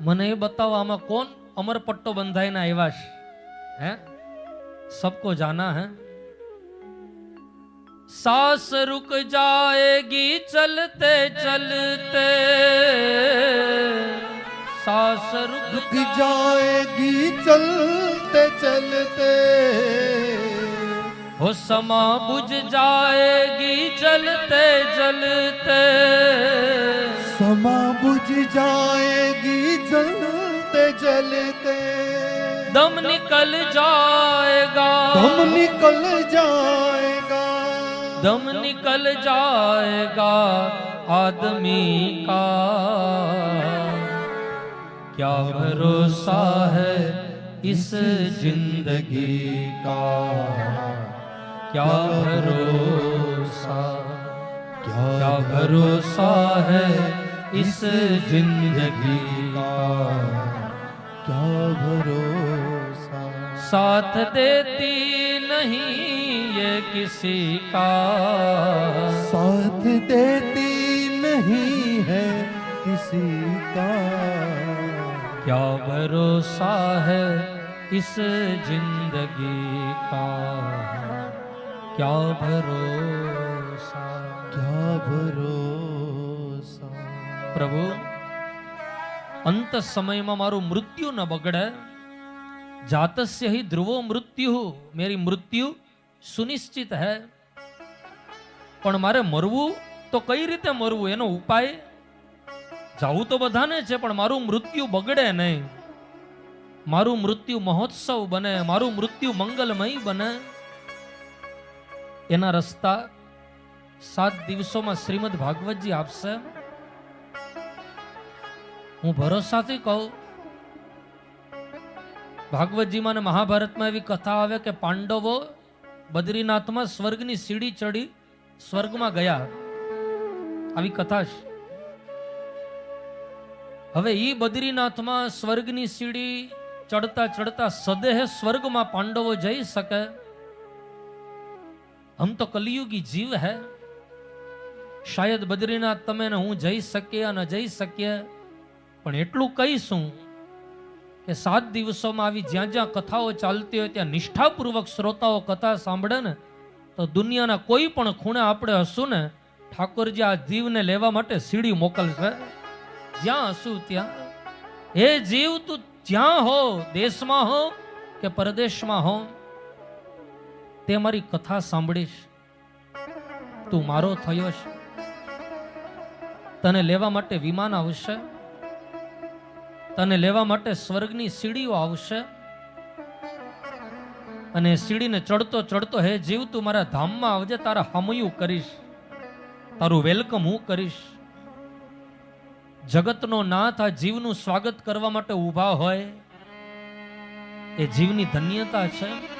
મને એ બતાવો આમાં કોણ અમરપટ્ટો બંધાઈને આવ્યા છે હે सबको जाना है सांस रुक जाएगी चलते चलते सांस रुक रुक जाएगी चलते चलते हो समा बुझ जाएगी जलते जलते जलते। दम निकल जाएगा। दम निकल जाएगा। दम निकल जाएगा आदमी का। क्या भरोसा है इस ज़िंदगी का? क्या भरोसा? क्या भरोसा है इस ज़िंदगी का? क्या भरोसा साथ देती नहीं ये किसी का साथ देती नहीं है किसी का क्या भरोसा है इस जिंदगी का क्या भरोसा क्या भरोसा प्रभु અંત સમયમાં મારું મૃત્યુ ન બગડે. જાતસ્ય હિ ધ્રુવો મૃત્યુ. મેરી મૃત્યુ સુનિશ્ચિત હે. પણ મારે મરવું તો કઈ રીતે મરવું એનો ઉપાય? જાવું તો બધાને છે, પણ મારું મૃત્યુ બગડે નહીં. મારું મૃત્યુ મહોત્સવ બને, મારું મૃત્યુ મંગલમય બને. એના રસ્તા સાત દિવસોમાં શ્રીમદ ભાગવતજી આપશે. હું ભરોસાથી કહું, ભાગવતજીમાં અને મહાભારતમાં એવી કથા આવે કે પાંડવો બદ્રીનાથમાં સ્વર્ગની સીડી ચડી સ્વર્ગમાં ગયા. આવી કથા છે. હવે ઈ બદ્રીનાથમાં સ્વર્ગની સીડી ચડતા ચડતા સદેહ સ્વર્ગમાં પાંડવો જઈ શકે. હમ તો કલિયુગી જીવ હૈ. શાયદ બદ્રીનાથ તમે ને હું જઈ શકીએ ન જઈ શકીએ. પણ એટલું કહીશું કે સાત દિવસોમાં આવી જ્યાં જ્યાં કથાઓ ચાલતી હોય ત્યાં નિષ્ઠાપૂર્વક શ્રોતાઓ કથા સાંભળે ને, તો દુનિયાના કોઈ પણ ખૂણે આપણે હશું ને, ઠાકોરજી આ જીવને લેવા માટે સીડી મોકલશે. જ્યાં હશું ત્યાં. હે જીવ, તું જ્યાં હો, દેશમાં હો કે પરદેશમાં હો, તે મારી કથા સાંભળીશ. તું મારો થયો છે. તને લેવા માટે વિમાન આવશે. તને લેવા માટે સ્વર્ગની સીડીઓ આવશે. અને સીડીને ચડતો ચડતો, હે જીવ, તું મારા ધામમાં આવજે, તારા હમયું કરીશ. તારું વેલકમ હું કરીશ. જગતનો નાથ આ જીવનું સ્વાગત કરવા માટે ઊભા હોય. એ જીવની ધન્યતા છે.